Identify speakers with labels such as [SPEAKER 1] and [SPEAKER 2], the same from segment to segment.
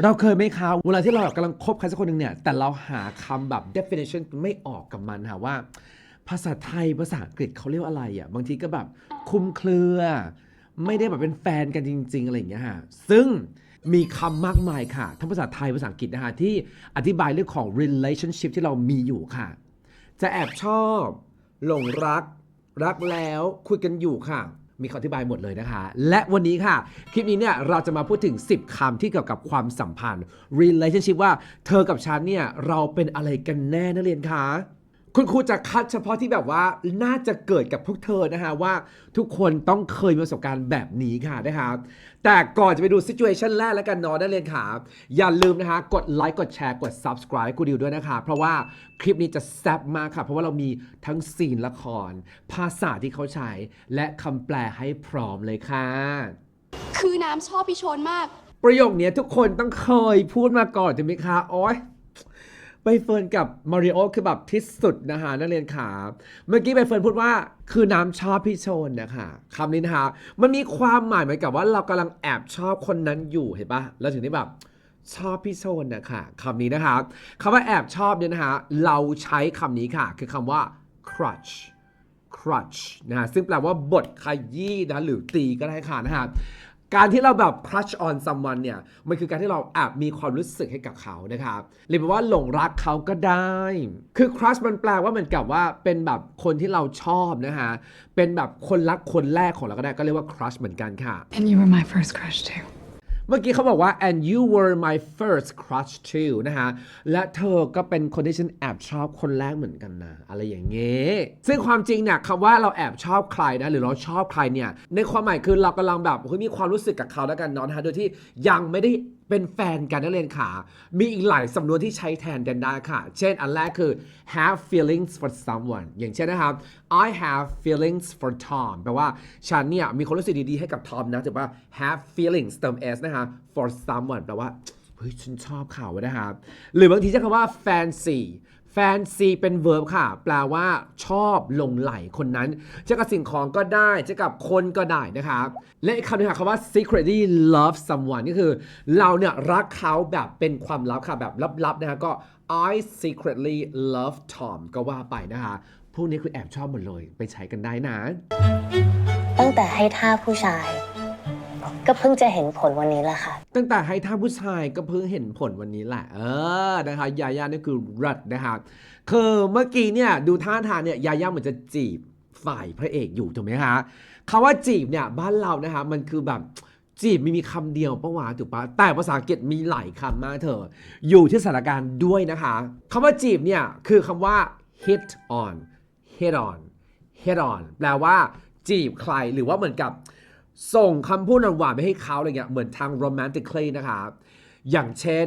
[SPEAKER 1] เราเคยไหมคะเวลาที่เรากำลังคบใครสักคนหนึ่งเนี่ย แต่เราหาคำแบบ definition ไม่ออกกับมันค่ะว่า ภาษาไทยภาษาอังกฤษเขาเรียกว่าอะไรอะ บางทีก็แบบคุมเครือ ไม่ได้แบบเป็นแฟนกันจริง ๆ อะไรอย่างเงี้ยค่ะ ซึ่งมีคำมากมายค่ะ ทั้งภาษาไทยภาษาอังกฤษนะคะที่อธิบายเรื่องของ relationship ที่เรามีอยู่ค่ะ จะแอบชอบ หลงรัก รักแล้วคุยกันอยู่ค่ะ มีคำอธิบายหมดเลยนะคะ และวันนี้ค่ะ คลิปนี้เนี่ยเราจะมาพูดถึง 10คำที่เกี่ยวกับความสัมพันธ์ relationship ว่าเธอกับฉันเนี่ยเราเป็นอะไรกันแน่นักเรียนคะ คุณครูจะคัดเฉพาะที่แบบว่าน่าจะเกิดกับพวกเธอนะคะ ว่าทุกคนต้องเคยมีประสบการณ์แบบนี้ค่ะนะคะแต่ก่อนจะไปดู situation แรกแล้วกันเนอะนักเรียนค่ะอย่าลืมนะคะ กดไลค์กดแชร์กด subscribe ให้กูดิวด้วยนะคะ เพราะว่าคลิปนี้จะแซ่บมากค่ะ เพราะว่าเรามีทั้งซีนละคร ภาษาที่เขาใช้ และคำแปลให้พร้อมเลยค่ะ
[SPEAKER 2] คือน้ำชอบพี่ชนมาก
[SPEAKER 1] ประโยคเนี้ยทุกคนต้องเคยพูดมาก่อนใช่ไหมคะโอ้ย ใบเฟิร์นกับมาริโอคือแบบที่สุดนะคะนักเรียนขา เมื่อกี้ใบเฟิร์นพูดว่าคือน้ำชอบพี่โชนนะคะคำนี้นะคะมันมีความหมายเหมือนกับว่าเรากำลังแอบชอบคนนั้นอยู่เห็นปะแล้วถึงได้แบบชอบพี่โชนนะคะคำนี้นะคะคำว่าแอบชอบเนี่ยนะคะเราใช้คำนี้ค่ะ คือคำว่า crush crutch นะฮะซึ่งแปลว่าบทขยี้นะหรือตีก็ได้ค่ะนะฮะ การที่เราแบบ crush on someone เนี่ย มันคือการที่เราแอบมีความรู้สึกให้กับเขานะครับหรือแปลว่าหลงรักเขาก็ได้ คือ crush มันแปลว่าเหมือนกับว่าเป็นแบบคนที่เราชอบนะฮะ เป็นแบบคนรักคนแรกของเราก็ได้ ก็เรียกว่า crush เหมือนกันค่ะ
[SPEAKER 3] And you were my first crush too.
[SPEAKER 1] เมื่อกี้เขาบอกว่า and you were my first crush too นะฮะ และเธอก็เป็นคนที่ฉันแอบชอบคนแรกเหมือนกันนะ อะไรอย่างเงี้ยซึ่งความจริงเนี่ยคำว่าเราแอบชอบใครนะ หรือเราชอบใครเนี่ย ในความหมายคือเรากำลังแบบเฮ้ยมีความรู้สึกกับเขาแล้วกันเนาะนะฮะ โดยที่ยังไม่ได้ เป็นแฟนกันนักเรียนขา มีอีกหลายสำนวนที่ใช้แทนกันได้ค่ะ เช่นอันแรกคือ have feelings for someone อย่างเช่นนะครับ I have feelings for Tom แปลว่าฉันเนี่ยมีความรู้สึกดีๆให้กับทอมนะถือว่า have feelings เติม s นะฮะ for someone แปลว่าเฮ้ยฉันชอบเขานะครับหรือบางทีใช้คำว่า fancy fancy เป็น verb ค่ะ แปลว่าชอบหลงไหลคนนั้น จะกับสิ่งของก็ได้จะกับคนก็ได้นะครับ และอีกคำนึงค่ะคำว่า secretly love someone ก็คือ เราเนี่ยรักเขาแบบเป็นความลับค่ะ แบบลับๆนะฮะก็ I secretly love Tom ก็ว่าไปนะคะพวกนี้คือแอบชอบหมดเลย ไปใช้กันได้นะ
[SPEAKER 4] ตั้งแต่ให้ท่าผู้ชาย ก็เพิ่งจะเห็นผลวันนี้แหละค่ะ
[SPEAKER 1] ตั้งแต่ให้ท่าผู้ชายก็เพิ่งเห็นผลวันนี้แหละ เออนะคะยาย่านี่คือรัดนะคะคือเมื่อกี้เนี่ยดูท่าทางเนี่ยยาย่าเหมือนจะจีบฝ่ายพระเอกอยู่ถูกไหมคะคำว่าจีบเนี่ยบ้านเรานะคะมันคือแบบจีบไม่มีคำเดียวปะวะถูกปะแต่ภาษาอังกฤษมีหลายคำมากเธอ อยู่ที่สถานการณ์ด้วยนะคะคำว่าจีบเนี่ยคือคำว่า hit on hit on hit on แปลว่าจีบใครหรือว่าเหมือนกับ ส่งคำพูดหวานๆไปให้เขาอะไรเงี้ยเหมือนทาง romantically นะครับอย่างเช่น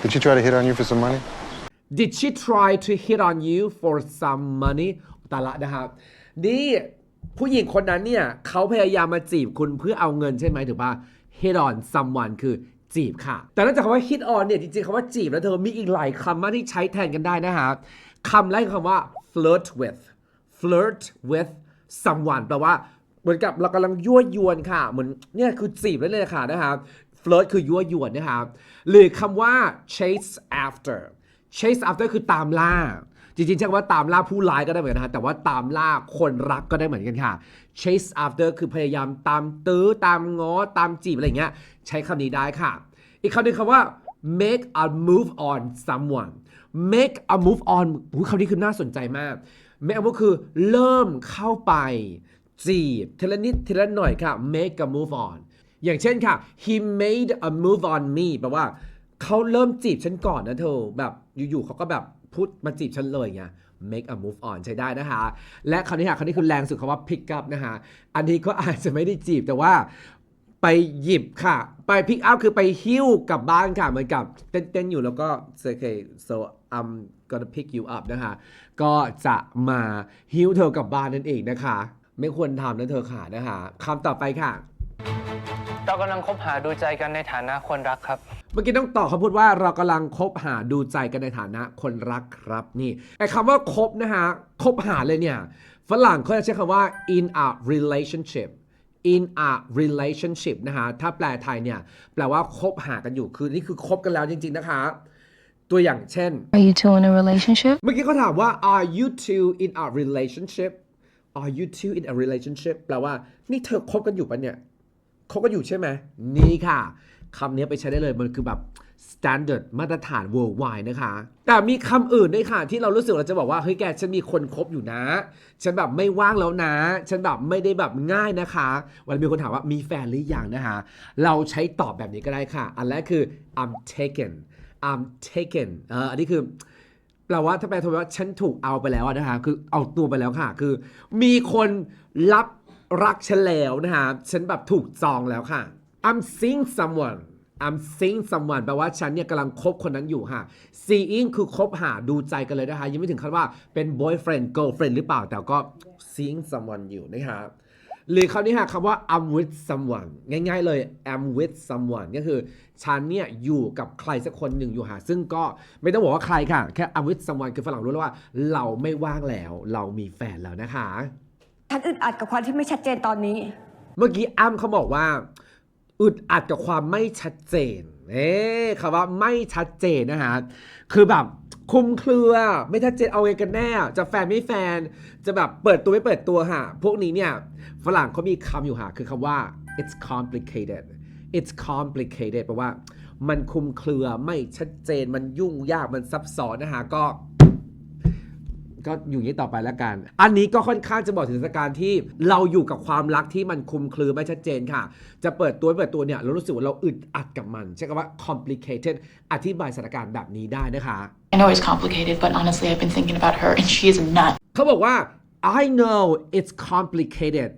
[SPEAKER 5] Did she try to hit on you for some money?
[SPEAKER 1] Did she try to hit on you for some money ตาละนะครับนี่ผู้หญิงคนนั้นเนี่ยเขาพยายามมาจีบคุณเพื่อเอาเงินใช่ไหมถือว่า hit on someone คือจีบค่ะ แต่นอกจากคำว่า hit on เนี่ยจริงๆคำว่าจีบแล้วเธอมีอีกหลายคำมากที่ใช้แทนกันได้นะครับคำแรกคือคำว่า flirt with flirt with someone แปลว่า เหมือนกับเรากำลังยั่วยวนค่ะ เหมือนเนี่ยคือจีบแล้เลยค่ะนะครับ flirt คือยั่วยวนนะครับหรือคำว่า chase after chase after คือตามล่า จริงๆใช้คำว่าตามล่าผู้ร้ายก็ได้เหมือนกันนะฮะแต่ว่าตามล่าคนรักก็ได้เหมือนกันค่ะ chase after คือพยายามตามตื้อตามง้อตามจีบอะไรอย่างเงี้ยใช้คำนี้ได้ค่ะ อีกคำหนึ่งคำว่า make a move on someone make a move on คำนี้คือน่าสนใจมาก make a move คือเริ่มเข้าไป จีบทีละนิดทีละหน่อยค่ะ make a move on อย่างเช่นค่ะ he made a move on me แปลว่าเขาเริ่มจีบฉันก่อนนะเธอ แบบอยู่ๆเขาก็แบบพูดมาจีบฉันเลยไง make a move on ใช้ได้นะคะ และคำนี้ค่ะคำนี้คือแรงสุดคำว่า pick up นะคะอันนี้ก็อาจจะไม่ได้จีบแต่ว่าไปหยิบค่ะ ไป pick up คือไปหิ้วกลับบ้านค่ะ เหมือนกับเต้นๆอยู่แล้วก็ okay so I'm gonna pick you up นะคะ ก็จะมาหิ้วเธอกลับบ้านนั่นเองนะคะ ไม่ควรทำนะเธอค่ะนะคะคำต่อไปค่ะ
[SPEAKER 6] เรากำลังคบหาดูใจกันในฐานะคนรักครับ
[SPEAKER 1] เมื่อกี้ต้องตอบเขาพูดว่าเรากำลังคบหาดูใจกันในฐานะคนรักครับนี่ไอ้คำว่าคบนะฮะคบหาเลยเนี่ยฝรั่งเขาจะใช้คำว่า in a relationship in a relationship นะคะถ้าแปลไทยเนี่ยแปลว่าคบหากันอยู่คือนี่คือคบกันแล้วจริง ๆ นะคะ ตัวอย่างเช่น
[SPEAKER 3] Are you two in a relationship?
[SPEAKER 1] เมื่อกี้เขาถามว่า are you two in a relationship are you two in a relationship แปลว่า นี่เธอคบกันอยู่ปะเนี่ยคบกันอยู่ใช่ไหม นี่ค่ะคำนี้ไปใช้ได้เลยมันคือแบบ standard มาตรฐาน worldwide นะคะ แต่มีคำอื่นด้วยค่ะ ที่เรารู้สึกเราจะบอกว่า เฮ้ยแก ฉันมีคนคบอยู่นะ ฉันแบบไม่ว่างแล้วนะ ฉันแบบไม่ได้แบบง่ายนะคะเวันมีคนถามว่ามีแฟนหรือยังนะคะ เราใช้ตอบแบบนี้ก็ได้ค่ะ อันแรกคือ I'm taken I'm taken เอออันนี้คือ แปลว่าถ้าแปลไทยว่าฉันถูกเอาไปแล้วนะคะ คือเอาตัวไปแล้วค่ะ คือ มีคนรับรักฉันแล้วนะคะฉันแบบถูกจองแล้วค่ะ I'm seeing someone I'm seeing someone แปลว่าฉันเนี่ยกำลังคบคนนั้นอยู่ค่ะ seeing คือคบหาดูใจกันเลยนะคะ ยังไม่ถึงขั้นว่าเป็น boyfriend girlfriend หรือเปล่า แต่ก็ seeing someone อยู่นะคะ หรือคำนี้ค่ะคำว่า I'm with someone ง่ายๆเลย I'm with someone ก็คือฉันเนี่ยอยู่กับใครสักคนหนึ่งอยู่ค่ะซึ่งก็ไม่ต้องบอกว่าใครค่ะ แค่ I'm with someone คือฝรั่งรู้แล้วว่า เราไม่ว่างแล้ว เรามีแฟนแล้วนะคะ
[SPEAKER 7] ฉันอึดอัดกับความที่ไม่ชัดเจนตอนนี้
[SPEAKER 1] เมื่อกี้อ้ำเขาบอกว่า อึดอัดกับความไม่ชัดเจน เอ๊ะคำว่าไม่ชัดเจนนะฮะ คือแบบ คุมเครือ ไม่ชัดเจนเอาไงกันแน่ จะแฟนไม่แฟน จะแบบเปิดตัวไม่เปิดตัวฮะพวกนี้เนี่ยฝรั่งเขามีคำอยู่ฮะคือคำว่า it's complicated it's complicated แปลว่า มันคุมเครือไม่ชัดเจนมันยุ่งยากมันซับซ้อนนะฮะก็ก็อยู่นี้ต่อไปแล้วกัน อันนี้ก็ค่อนข้างจะบอกถึงสถานการณ์ที่เราอยู่กับความรักที่มันคุมเครือไม่ชัดเจนค่ะ จะเปิดตัวไม่เปิดตัวเนี่ยเรารู้สึกว่าเราอึดอัดกับมัน ใช้คำว่า complicated อธิบายสถานการณ์แบบนี้ได้นะคะ
[SPEAKER 8] I know it's complicated, but honestly, I've been thinking about her, and she is a nut.
[SPEAKER 1] เขาบอกว่า I know it's complicated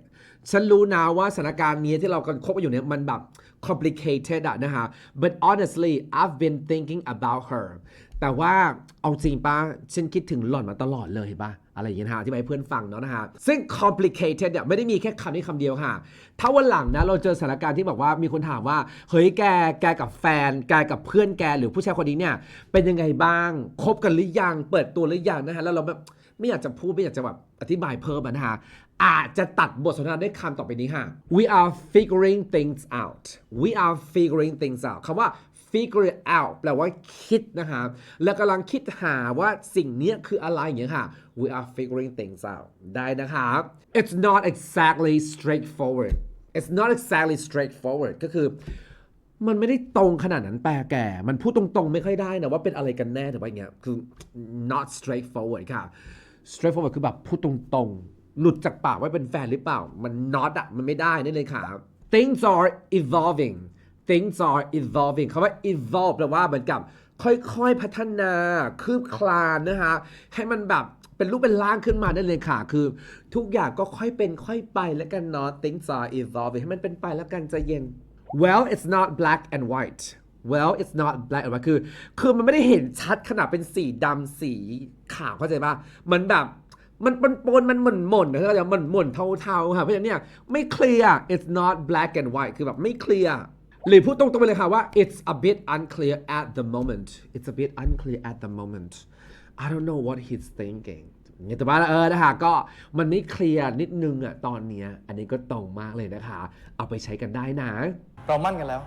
[SPEAKER 1] ฉันรู้นะว่าสถานการณ์นี้ที่เรากำลังคบกันอยู่เนี่ยมันแบบ complicated อะนะฮะ but honestly I've been thinking about her แต่ว่าเอาจริงปะฉันคิดถึงหล่อนมาตลอดเลยเห็นปะ อะไรอย่างเงี้ยนะฮะที่ไปเพื่อนฟังเนาะนะฮะซึ่ง complicated เนี่ยไม่ได้มีแค่คำนี้คำเดียวค่ะ ถ้าวันหลังนะเราเจอสถานการณ์ที่แบบว่ามีคนถามว่า เฮ้ยแกแกกับแฟน แกกับเพื่อนแกหรือผู้ชายคนนี้เนี่ยเป็นยังไงบ้างคบกันหรือยัง เปิดตัวหรือยังนะฮะแล้วเราแบบไม่อยากจะพูดไม่อยากจะแบบอธิบายเพิ่มนะฮะอาจจะตัดบทสนทนาด้วยคำต่อไปนี้ค่ะ we are figuring things out we are figuring things out คำว่า figure out แปลว่าคิดนะฮะแล้วกำลังคิดหาว่าสิ่งนี้คืออะไรอย่างเงี้ยค่ะ we are figuring things out ได้นะครับ it's not exactly straightforward it's not exactly straightforward ก็คือมันไม่ได้ตรงขนาดนั้นแปลแก่ มันพูดตรงๆ ไม่ค่อยได้นะว่าเป็นอะไรกันแน่แต่ว่าอย่างเงี้ยคือ not straightforward ค่ะ straightforward คือแบบพูดตรงๆ หลุดจากปากว่าเป็นแฟนหรือเปล่า มัน not อะมันไม่ได้นี่เลยค่ะ things are evolving things are evolving คำว่า evolve แปลว่าเหมือนกับ ค่อยๆ พัฒนา คืบคลานนะฮะให้มันแบบ เป็นรูปเป็นร่างขึ้นมาได้เลยค่ะ คือ ทุกอย่างก็ค่อยเป็นค่อยไปแล้วกันเนาะ things are evolving ให้มันเป็นไปแล้วกันใจเย็น well it's not black and white well it's not black and white คือ คือมันไม่ได้เห็นชัดขนาดเป็นสีดำสีขาวเข้าใจป่ะ มันแบบมันปนปนๆมันหม่นหม่นๆนะเข้าใจมันหม่นเทาๆค่ะเพราะฉะนั้นเนี่ยไม่เคลียร์ it's not black and white คือแบบไม่เคลียร์หรือพูดตรงๆไปเลยค่ะว่า it's a bit unclear at the moment it's a bit unclear at the moment I don't know what he's thinking อย่างเงี้ยแต่ว่าเออนะคะก็มันไม่เคลียร์นิดนึงอะตอนเนี้ยอันนี้ก็ตรงมากเลยนะคะ เอาไปใช้กันได้นะ
[SPEAKER 6] เรามั่นกันแล้ว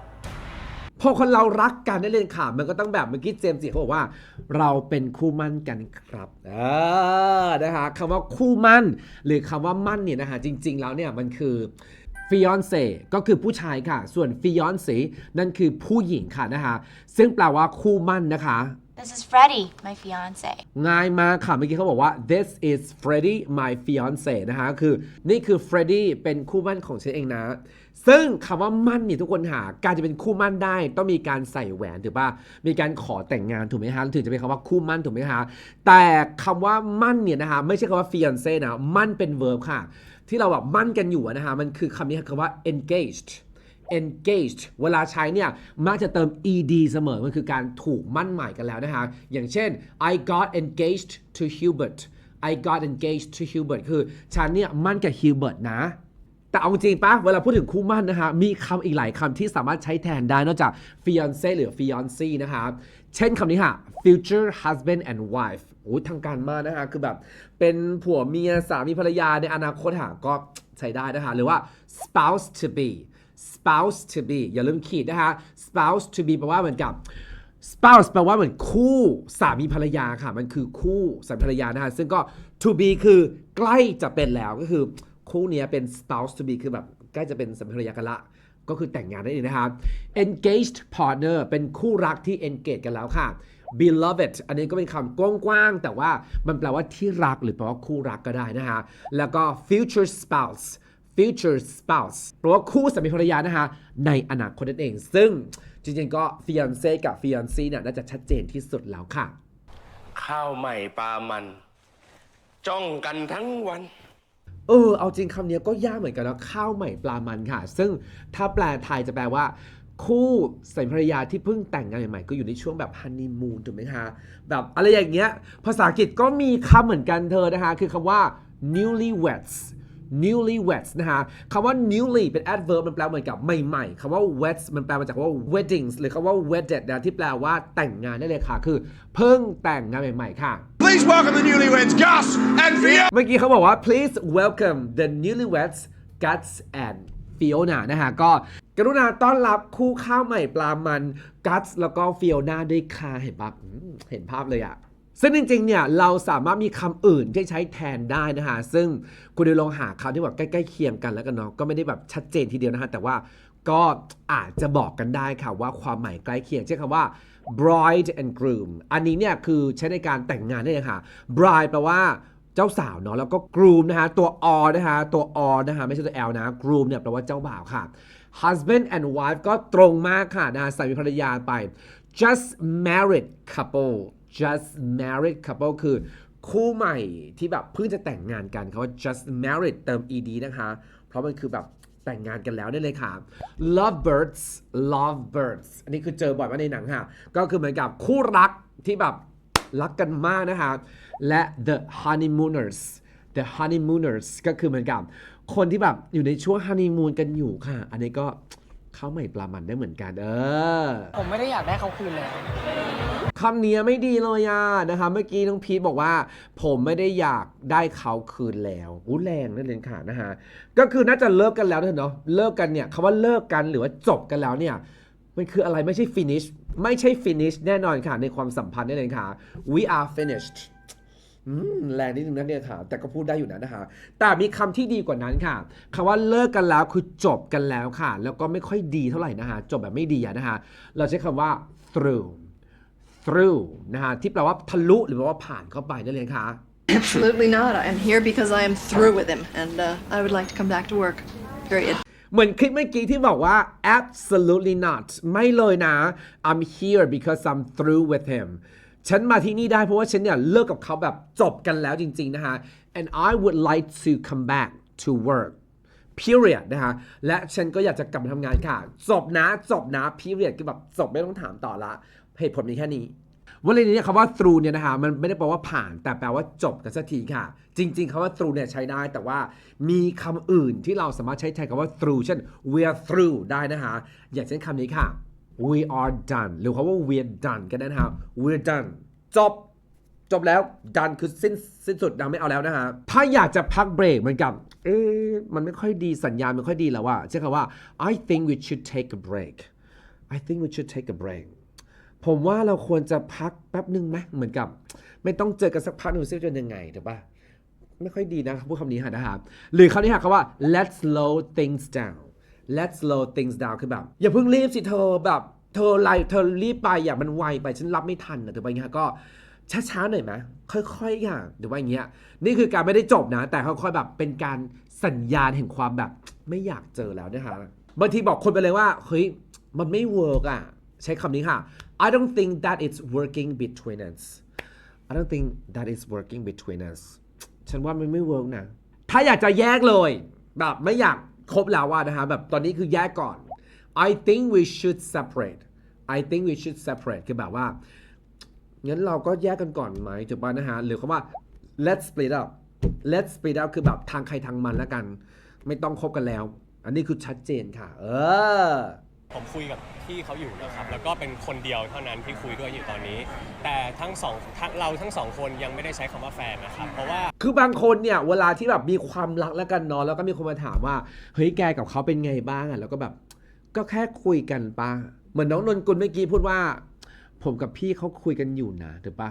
[SPEAKER 1] พอคนเรารักกันได้เลยค่ะมันก็ต้องแบบเมื่อกี้เจมส์จีเขาบอกว่า เราเป็นคู่มั่นกันครับเออนะคะคำว่าคู่มั่น หรือคำว่ามั่นเนี่ยนะคะจริง ๆ แล้วเนี่ยมันคือ fiance ก็คือผู้ชายค่ะ ส่วน fiance นั่นคือผู้หญิงค่ะนะคะซึ่งแปลว่าคู่มั่นนะคะ
[SPEAKER 9] This is Freddie, my fiance.
[SPEAKER 1] ง่ายมากค่ะ เมื่อกี้เขาบอกว่า this is Freddie my fiance นะคะ คือนี่คือ Freddie เป็นคู่มั่นของฉันเองนะ ซึ่งคำว่ามั่นเนี่ยทุกคนหา การจะเป็นคู่มั่นได้ ต้องมีการใส่แหวนถูกป่ะ มีการขอแต่งงานถูกไหมฮะถึงจะเป็นคำว่าคู่มั่นถูกไหมฮะ แต่คำว่ามั่นเนี่ยนะคะไม่ใช่คำว่า fiance นะ มั่นเป็น verb ค่ะ ที่เราแบบมั่นกันอยู่นะคะ มันคือคำนี้คำว่า engaged engaged เวลาใช้เนี่ยมักจะเติม ed เสมอ มันคือการถูกมั่นหมายกันแล้วนะคะอย่างเช่น I got engaged to Hubert I got engaged to Hubert คือฉันเนี่ยมั่นกับ Hubert นะแต่เอาจริงปะเวลาพูดถึงคู่มั่นนะคะ มีคำอีกหลายคำที่สามารถใช้แทนได้นอกจาก fiance หรือ fiancee นะคะเช่นคำนี้ค่ะ future husband and wife โอ้ยทางการมากนะคะคือแบบ เป็นผัวเมียสามีภรรยาในอนาคตค่ะก็ใช้ได้นะคะหรือว่า spouse to be spouse to be อย่าลืมขีดนะคะ spouse to be แปลว่าเหมือนกับ spouse แปลว่าเหมือนคู่สามีภรรยาค่ะ มันคือคู่สามีภรรยานะคะซึ่งก็ to be คือใกล้จะเป็นแล้วก็คือคู่นี้เป็น spouse to be คือแบบใกล้จะเป็นสามีภรรยากันละก็คือแต่งงานได้เองนะครับ engaged partner เป็นคู่รักที่ engage กันแล้วค่ะ beloved อันนี้ก็เป็นคำกว้างๆแต่ว่ามันแปลว่าที่รักหรือแปลว่าคู่รักก็ได้นะฮะแล้วก็ future spouse future spouse แปลว่าคู่สามีภรรยานะฮะในอนาคตนั่นเอง ซึ่งจริงๆ ก็ fiance กับ fiancé เนี่ยน่าจะชัดเจนที่สุดแล้วค่ะ
[SPEAKER 10] ข้าวใหม่ปลามัน จ้องกันทั้งวัน
[SPEAKER 1] เออ เอาจริงคำนี้ก็ยากเหมือนกันนะข้าวใหม่ปลามันค่ะ ซึ่งถ้าแปลไทยจะแปลว่า คู่สามีภรรยาที่เพิ่งแต่งงานใหม่ๆ ก็อยู่ในช่วงแบบฮันนีมูนถูกไหมคะแบบอะไรอย่างเงี้ย ภาษาอังกฤษก็มีคำเหมือนกันเธอนะคะ คือคำว่า newlyweds newlyweds นะคะคำว่า newly เป็น adverb มันแปลเหมือนกับใหม่ๆคำว่า weds มันแปลมาจากคำว่า weddings หรือคำว่า wedded นะที่แปลว่าแต่งงานได้เลยค่ะ คือเพิ่งแต่งงานใหม่ๆค่ะ
[SPEAKER 10] Please welcome the newlyweds Gus and Fiona
[SPEAKER 1] เมื่อกี้เขาบอกว่า please welcome the newlyweds Guts and Fiona นะฮะก็กรุณาต้อนรับคู่ข้าวใหม่ปลามัน Guts แล้วก็ Fiona ด้วยค่ะเห็นปะอืมเห็นภาพเลยอะ ซึ่งจริงๆ เนี่ยเราสามารถมีคำอื่นที่ใช้แทนได้นะฮะซึ่งคุณดูลองหาคำที่แบบใกล้ๆเคียงกันแล้วกันเนาะ ก็ไม่ได้แบบชัดเจนทีเดียวนะฮะ แต่ว่าก็อาจจะบอกกันได้ค่ะว่าความหมายใกล้เคียงเช่นคำว่า bride and groom อันนี้เนี่ยคือใช้ในการแต่งงานได้เลยค่ะ bride แปลว่าเจ้าสาวเนาะ แล้วก็ groom นะฮะตัวอนะฮะตัวอนะฮะไม่ใช่ตัว l นะ groom เนี่ยแปลว่าเจ้าบ่าวค่ะ husband and wife ก็ตรงมากค่ะนะสามีภรรยาไป just married couple just married couple คือคู่ใหม่ที่แบบเพิ่งจะแต่งงานกันเขาว่า just married เติม ed นะคะ เพราะมันคือแบบแต่งงานกันแล้วได้เลยค่ะ lovebirds lovebirds อันนี้คือเจอบ่อยมากในหนังค่ะ ก็คือเหมือนกับคู่รักที่แบบรักกันมากนะคะ และ the honeymooners the honeymooners ก็คือเหมือนกับ คนที่แบบอยู่ในช่วงฮันนีมูนกันอยู่ค่ะ อันนี้ก็เข้าใหม่ปลามันได้เหมือนกัน เออ
[SPEAKER 6] ผมไม่ได้อยากได้เขาคืนเลย
[SPEAKER 1] คำนี้ไม่ดีเลยอะนะคะเมื่อกี้น้องพีทบอกว่า ผมไม่ได้อยากได้เขาคืนแล้วอู้แรงนั่นเลยค่ะนะฮะก็คือน่าจะเลิกกันแล้วเนอะเลิกกันเนี่ยคำว่าเลิกกันหรือว่าจบกันแล้วเนี่ยมันคืออะไรไม่ใช่ finish ไม่ใช่ finish แน่นอนค่ะ ในความสัมพันธ์นั่นเองค่ะ we are finished แรงนิดนึงนะเนี่ยค่ะ แต่ก็พูดได้อยู่นะนะคะ แต่มีคำที่ดีกว่านั้นค่ะคำว่าเลิกกันแล้วคือจบกันแล้วค่ะ แล้วก็ไม่ค่อยดีเท่าไหร่นะคะ จบแบบไม่ดีนะคะ เราใช้คำว่า through through นะฮะที่แปลว่าทะลุหรือว่าผ่านเข้าไปนั่นเองค่ะ
[SPEAKER 3] Absolutely not. I am here because I am through with him, and uh, I would like to come back to work. Period.
[SPEAKER 1] เหมือนคลิปเมื่อกี้ที่บอกว่า absolutely not ไม่เลยนะ I'm here because I'm through with him ฉันมาที่นี่ได้เพราะว่าฉันเนี่ยเลิกกับเขาแบบจบกันแล้วจริง ๆ นะฮะ and I would like to come back to work period นะฮะ และฉันก็อยากจะกลับมาทำงานค่ะ จบนะ จบนะ period คือแบบจบไม่ต้องถามต่อละ เหตุผลมีแค่นี้วลีนี้คำว่า through เนี่ยนะฮะมันไม่ได้แปลว่าผ่าน แต่แปลว่าจบกันสักทีค่ะ จริง ๆคำว่า through เนี่ยใช้ได้ แต่ว่ามีคำอื่นที่เราสามารถใช้แทนคำว่า through เช่น we're through ได้นะฮะอย่างเช่นคำนี้ค่ะ we are done หรือคำว่า we're done ก็ได้นะฮะ we're done จบ จบแล้ว done คือสิ้นสิ้นสุดยังไม่เอาแล้วนะฮะถ้าอยากจะพักเบรกเหมือนกับเอ๊ะมันไม่ค่อยดีสัญญาณไม่ค่อยดีแล้วว่าใช้คำว่า I think we should take a break I think we should take a break ผมว่าเราควรจะพักแป๊บหนึ่งไหมเหมือนกับ ไม่ต้องเจอกันสักพักหนึ่งซิจะยังไงถูกปะไม่ค่อยดีนะพูดคำนี้ค่ะนะครับ หรือคำนี้ค่ะคำว่า let's slow things down let's slow things down คือแบบ อย่าเพิ่งรีบสิเธอแบบเธอไลเธอรีบไปอย่ามันไวไปฉันรับไม่ทันนะถูกปะอย่างเงี้ยก็ช้าๆหน่อยไหมค่อยๆอย่างหรือว่าอย่างเงี้ยนี่คือการไม่ได้จบนะ แต่ค่อยๆแบบเป็นการสัญญาณแห่งความแบบ ไม่อยากเจอแล้วนะคะบางทีบอกคนไปเลยว่าเฮ้ยมันไม่เวิร์กอะใช้คำนี้ค่ะ I don't think that it's working between us I don't think that is working between us ฉันว่ามันไม่เวิร์กนะ ถ้าอยากจะแยกเลย แบบไม่อยากคบแล้วอะนะฮะ แบบตอนนี้คือแยกก่อน I think we should separate I think we should separate คือแบบว่า งั้นเราก็แยกกันก่อนไหมถูกป่ะนะฮะ หรือคำว่า let's split up let's split up คือแบบทางใครทางมันแล้วกัน ไม่ต้องคบกันแล้ว อันนี้คือชัดเจนค่ะ เออ
[SPEAKER 11] ผมคุยกับพี่เขาอยู่นะครับ แล้วก็เป็นคนเดียวเท่านั้นที่คุยด้วยอยู่ตอนนี้ แต่ทั้งสองทั้งเราทั้งสองคนยังไม่ได้ใช้คำว่าแฟนนะครับ เพราะว่า
[SPEAKER 1] คือบางคนเนี่ยเวลาที่แบบมีความรักแล้วกันเนอนแล้วก็มีคนมาถามว่าเฮ้ยแกกับเขาเป็นไงบ้างอะแล้วก็แบบ ก็แค่คุยกันป้าเหมือนน้องนนกุลเมื่อกี้พูดว่า ผมกับพี่เขาคุยกันอยู่นะถูกปะ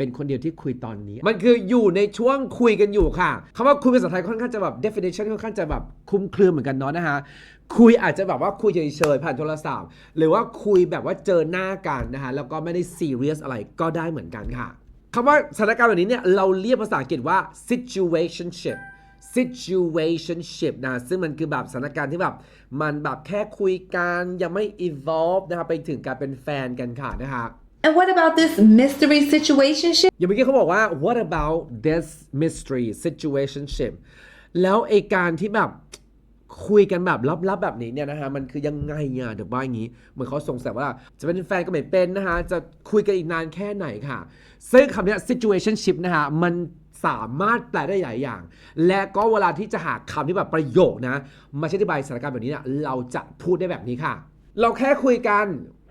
[SPEAKER 1] เป็นคนเดียวที่คุยตอนนี้ มันคืออยู่ในช่วงคุยกันอยู่ค่ะคำว่าคุยภาษาไทยค่อนข้างจะแบบ definition ค่อนข้างจะแบบคลุมเครือเหมือนกันเนาะนะฮะคุยอาจจะแบบว่าคุยเฉยๆผ่านโทรศัพท์ หรือว่าคุยแบบว่าเจอหน้ากันนะฮะแล้วก็ไม่ได้ serious อะไรก็ได้เหมือนกันค่ะคำว่าสถานการณ์แบบนี้เนี่ยเราเรียกภาษาอังกฤษว่า situationship situationship นะซึ่งมันคือแบบสถานการณ์ที่แบบ มันแบบแค่คุยกัน ยังไม่ evolve นะครับไปถึงการเป็นแฟนกันค่ะนะฮะ
[SPEAKER 12] And what about this mystery situationship?
[SPEAKER 1] อย่างเมื่อกี้เขาบอกว่า what about this mystery situationship แล้วไอการที่แบบคุยกันแบบลับๆแบบนี้เนี่ยนะฮะมันคือยังไงอะเดี๋ยวว่าอย่างนี้ เหมือนเขาสงสัยว่า จะเป็นแฟนก็ไม่เป็นนะฮะ จะคุยกันอีกนานแค่ไหนค่ะ ซึ่งคำนี้ situationship นะฮะ มันสามารถแปลได้หลายอย่าง และก็เวลาที่จะหาคำที่แบบประโยคนะ มาใช้อธิบายสถานการณ์แบบนี้เนี่ยเราจะพูดได้แบบนี้ค่ะ เราแค่คุยกัน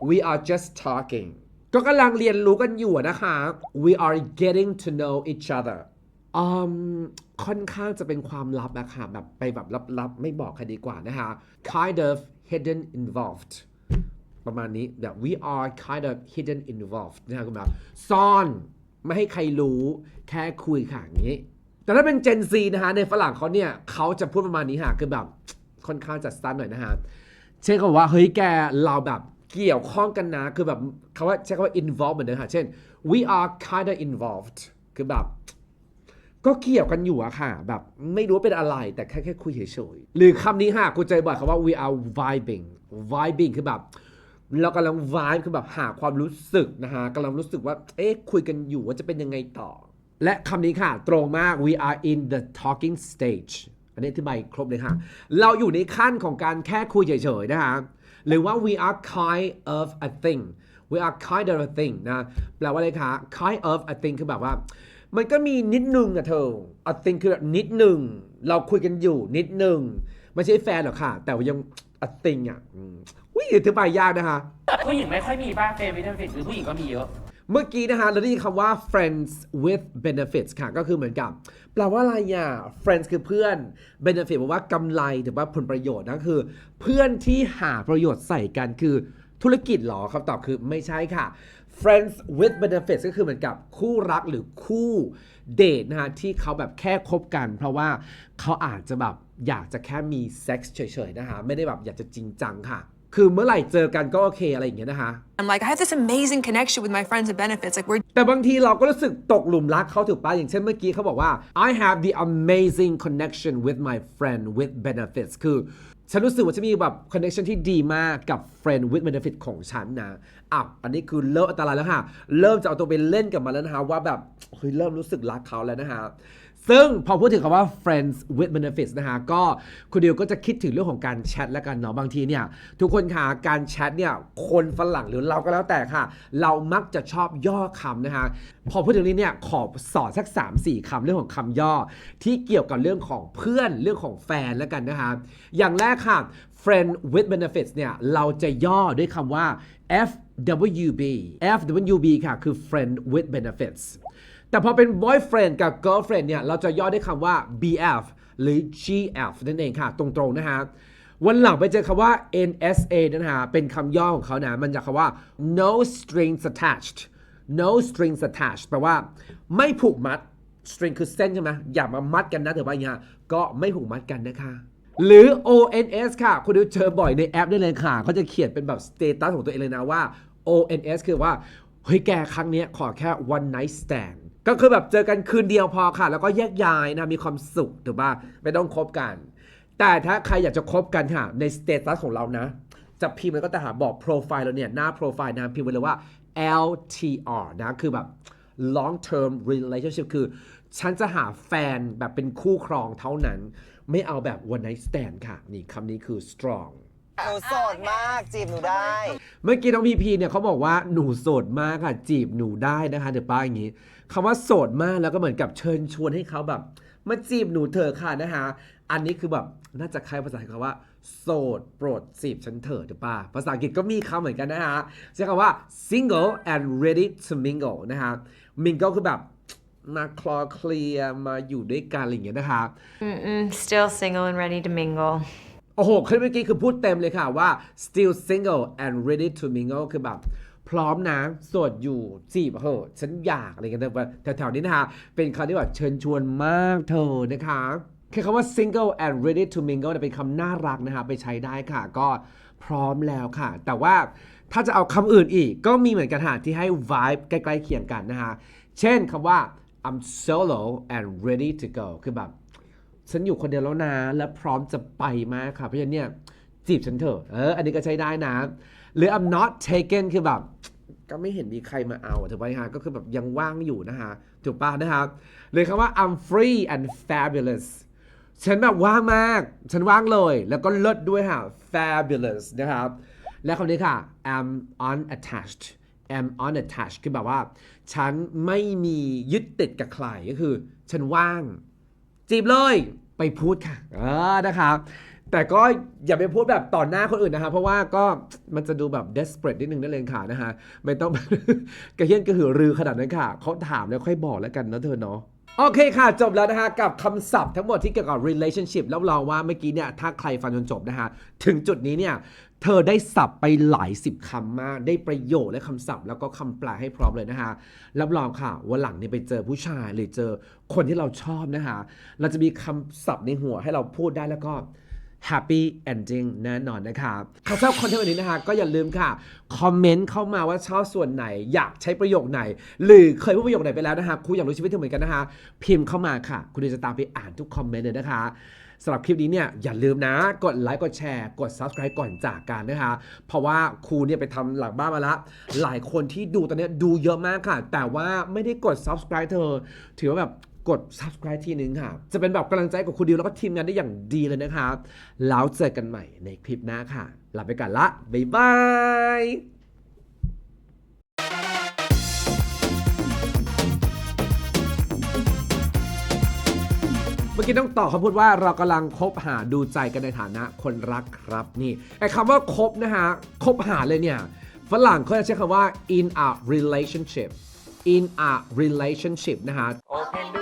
[SPEAKER 1] we are just talking ก็กำลังเรียนรู้กันอยู่นะคะ we are getting to know each other อืมค่อนข้างจะเป็นความลับอะค่ะแบบไปแบบลับๆ ไม่บอกใครดีกว่านะคะ kind of hidden involved ประมาณนี้แบบ we are kind of hidden involved นะครับคือแบบซ่อนไม่ให้ใครรู้แค่คุยค่ะอย่างนี้ แต่ถ้าเป็น Gen Z นะฮะในฝรั่งเขาเนี่ยเขาจะพูดประมาณนี้ค่ะคือแบบค่อนข้างจะสั้นหน่อยนะฮะเช่นคำว่าเฮ้ยแกเราแบบ เกี่ยวข้องกันนะคือแบบคำว่าใช้คำว่า involved เหมือนเดิมค่ะ เช่น we are kind of involved คือแบบ ก็เกี่ยวกันอยู่อะค่ะ แบบไม่รู้เป็นอะไรแต่แค่แค่คุยเฉยๆหรือคำนี้ค่ะกูเจอบ่อยคำว่า we are vibing vibing คือแบบเรากำลัง vibe คือแบบหาความรู้สึกนะฮะกำลังรู้สึกว่า เอ๊ะคุยกันอยู่ว่าจะเป็นยังไงต่อ และคำนี้ค่ะ ตรงมาก we are in the talking stage อันนี้อธิบครบเลยค่ะ เราอยู่ในขั้นของการแค่คุยเฉยๆนะคะ หรือว่า we are kind of a thing we are kind of a thing นะแปลว่าอะไรคะ kind of a thing คือแบบว่า มันก็มีนิดนึงอะเธอ a thing คือแบบนิดนึง เราคุยกันอยู่นิดนึง ไม่ใช่แฟนหรอกค่ะ แต่ว่ายัง a thing อะอุ้ยอธิบายยากนะคะ
[SPEAKER 6] ผู้หญิงไม่ค่อยมีบ้างเฟรนด์วิดเฟิตหรือผู้หญิงก็มีเยอะ
[SPEAKER 1] เมื่อกี้นะฮะเราได้ยินคำว่า friends with benefits ค่ะ ก็คือเหมือนกับ แปลว่าอะไรอะ friends คือเพื่อน benefit แปลว่ากำไรหรือว่าผลประโยชน์นะคือ เพื่อนที่หาประโยชน์ใส่กันคือธุรกิจเหรอคำตอบคือไม่ใช่ค่ะ friends with benefits ก็คือเหมือนกับคู่รักหรือคู่เดทนะฮะที่เขาแบบแค่คบกัน เพราะว่าเขาอาจจะแบบอยากจะแค่มีเซ็กส์เฉยๆนะฮะไม่ได้แบบอยากจะจริงจังค่ะ คือเมื่อไหร่เจอกันก็โอเคอะไรอย่างเงี้ยนะคะ
[SPEAKER 3] I'm like, I have this amazing connection with my friends and benefits. Like, we're
[SPEAKER 1] แต่บางทีเราก็รู้สึกตกหลุมรักเขาถูกปะอย่างเช่นเมื่อกี้เขาบอกว่า I have the amazing connection with my friend with benefits คือ ฉันรู้สึกว่าจะมีแบบ connection ที่ดีมากกับ friend with benefit ของฉันนะอะอันนี้คือเริ่มอันตรายแล้วค่ะ เริ่มจะเอาตัวไปเล่นกับมันแล้วนะคะว่าแบบเฮ้ยเริ่มรู้สึกรักเขาแล้วนะคะ ซึ่งพอพูดถึงคำว่า friends with benefits นะคะก็คุณเดียวก็จะคิดถึงเรื่องของการแชทแล้วกันเนาะบางทีเนี่ยทุกคนค่ะการแชทเนี่ยคนฝรั่งหรือเราก็แล้วแต่ค่ะ เรามักจะชอบย่อคำนะคะพอพูดถึงนี้เนี่ยขอสอนสัก 3-4คำเรื่องของคำย่อ ที่เกี่ยวกับเรื่องของเพื่อนเรื่องของแฟนแล้วกันนะคะอย่างแรกค่ะ friend with benefits เนี่ยเราจะย่อด้วยคำว่า FWB FWB ค่ะคือ friend with benefits แต่พอเป็น boyfriend กับ girlfriend เนี่ย เราจะย่อด้วยคำว่า BF หรือ GF นั่นเองค่ะ ตรงๆนะฮะ วันหลังไปเจอคำว่า NSA นะฮะ เป็นคำย่อของเขานะ มันจะคำว่า no strings attached no strings attached แปลว่าไม่ผูกมัด string คือเส้นใช่ไหมอย่ามามัดกันนะถือว่าอย่างนี้ก็ไม่ผูกมัดกันนะคะหรือ ONS ค่ะ คุณดูเจอบ่อยในแอปได้เลยค่ะเขาจะเขียนเป็นแบบสเตตัสของตัวเองเลยนะว่า ONS คือว่า เฮ้ยแกครั้งนี้ขอแค่ one night stand ก็คือแบบเจอกันคืนเดียวพอค่ะ แล้วก็แยกย้ายนะมีความสุขถูกป่ะไม่ต้องคบกัน แต่ถ้าใครอยากจะคบกันค่ะในสเตตัสของเรานะ จะพิมพ์แล้วก็แต่หาบอกโปรไฟล์เราเนี่ยหน้าโปรไฟล์นะพิมพ์ไว้เลยว่า LTR นะคือแบบ long term relationship คือ ฉันจะหาแฟนแบบเป็นคู่ครองเท่านั้น ไม่เอาแบบ one night stand ค่ะ นี่คำนี้คือ strong
[SPEAKER 13] หนูโสดมากจีบหนูได้
[SPEAKER 1] เมื่อกี้น้องพีพีเนี่ยเขาบอกว่าหนูโสดมากค่ะ จีบหนูได้นะคะเดี๋ยวป้าอย่างนี้ คำว่าโสดมากแล้วก็เหมือนกับเชิญชวนให้เขาแบบมาจีบหนูเถอะค่ะนะคะ อันนี้คือแบบน่าจะคล้ายภาษาไทยคำว่า โสดโปรดจีบฉันเถิดถูกปะภาษาอังกฤษก็มีคำเหมือนกันนะฮะใช้คำว่า single and ready to mingle นะฮะ mingle คือแบบมาคลอเคลียร์มาอยู่ด้วยกันอะไรอย่างเงี้ยนะคะ
[SPEAKER 9] Mm-mm, still single and ready to mingle.
[SPEAKER 1] โอ้โหคลิปเมื่อกี้คือพูดเต็มเลยค่ะว่า still single and ready to mingle คือแบบ พร้อมนะโสดอยู่จีบเหอะฉันอยากอะไรกันแต่แถวๆนี้นะคะ เป็นคำที่แบบเชิญชวนมากเธอนะคะแค่คำว่า single and ready to mingle เนี่ยเป็นคำน่ารักนะคะไปใช้ได้ค่ะ ก็พร้อมแล้วค่ะ แต่ว่าถ้าจะเอาคำอื่นอีกก็มีเหมือนกันค่ะที่ให้ vibe ใกล้ๆเคียงกันนะคะเช่นคำว่า I'm solo and ready to go คือแบบ ฉันอยู่คนเดียวแล้วนะ และพร้อมจะไปมากค่ะ เพราะฉะนั้นเนี่ยจีบฉันเถอะเอออันนี้ก็ใช้ได้นะ หรือ I'm not taken คือแบบ ก็ไม่เห็นมีใครมาเอาถูกไหมฮะ ก็คือแบบยังว่างอยู่นะฮะ ถูกป่ะนะครับหรือคำว่า I'm free and fabulous ฉันแบบว่างมาก ฉันว่างเลย แล้วก็เลิศด้วยค่ะ fabulous นะครับ และคำนี้ค่ะ am unattached am unattached คือแบบว่า ฉันไม่มียึดติดกับใครก็คือ ฉันว่าง จีบเลย ไปพูดค่ะ เออ นะครับ แต่ก็อย่าไปพูดแบบต่อหน้าคนอื่นนะคะ เพราะว่าก็มันจะดูแบบ desperate นิดนึงนั่นเองค่ะนะฮะไม่ต้อง กระเฮี้ยนกระหือรือขนาดนั้นค่ะเขาถามแล้วค่อยบอกแล้วกันนะเธอเนาะโอเคค่ะ จบแล้วนะคะ กับคำศัพท์ทั้งหมดที่เกี่ยวกับ relationship แล้วรองว่าเมื่อกี้เนี่ย ถ้าใครฟังจนจบนะคะ ถึงจุดนี้เนี่ย เธอได้ศัพท์ไปหลายสิบคำมาก ได้ประโยคและคำศัพท์ แล้วก็คำแปลให้พร้อมเลยนะคะรับรองค่ะว่าหลังเนี่ยไปเจอผู้ชายหรือเจอคนที่เราชอบนะคะ เราจะมีคำศัพท์ในหัวให้เราพูดได้แล้วก็ happy ending แน่นอนนะคะถ้าชอบคอนเทนต์วันนี้นะคะก็อย่าลืมค่ะ คอมเมนต์เข้ามาว่าชอบส่วนไหน อยากใช้ประโยคไหน หรือเคยพูดประโยคไหนไปแล้วนะคะคุณอยากรู้ชีวิตเธอเหมือนกันนะคะ พิมพ์เข้ามาค่ะ คุณจะตามไปอ่านทุกคอมเมนต์เลยนะคะสำหรับคลิปนี้เนี่ยอย่าลืมนะ กดไลค์กดแชร์ กด subscribe ก่อนจากกันนะคะ เพราะว่าครูเนี่ยไปทำหลังบ้านมาละ หลายคนที่ดูตอนนี้ดูเยอะมากค่ะ แต่ว่าไม่ได้กด subscribe เธอ ถือว่าแบบ กด subscribe ทีนึงค่ะ จะเป็นแบบกำลังใจกับคุณดิวแล้วก็ทีมงานได้อย่างดีเลยนะคะแล้วเจอกันใหม่ในคลิปหน้าค่ะลาไปก่อนละบ๊ายบายเมื่อกี้ต้องต่อคำพูดว่าเรากำลังคบหาดูใจกันในฐานะคนรักครับนี่ไอ้คำว่าคบนะฮะคบหาเลยเนี่ยฝรั่งเขาจะใช้คำว่า in a relationship in a relationship นะฮะ
[SPEAKER 6] โอเค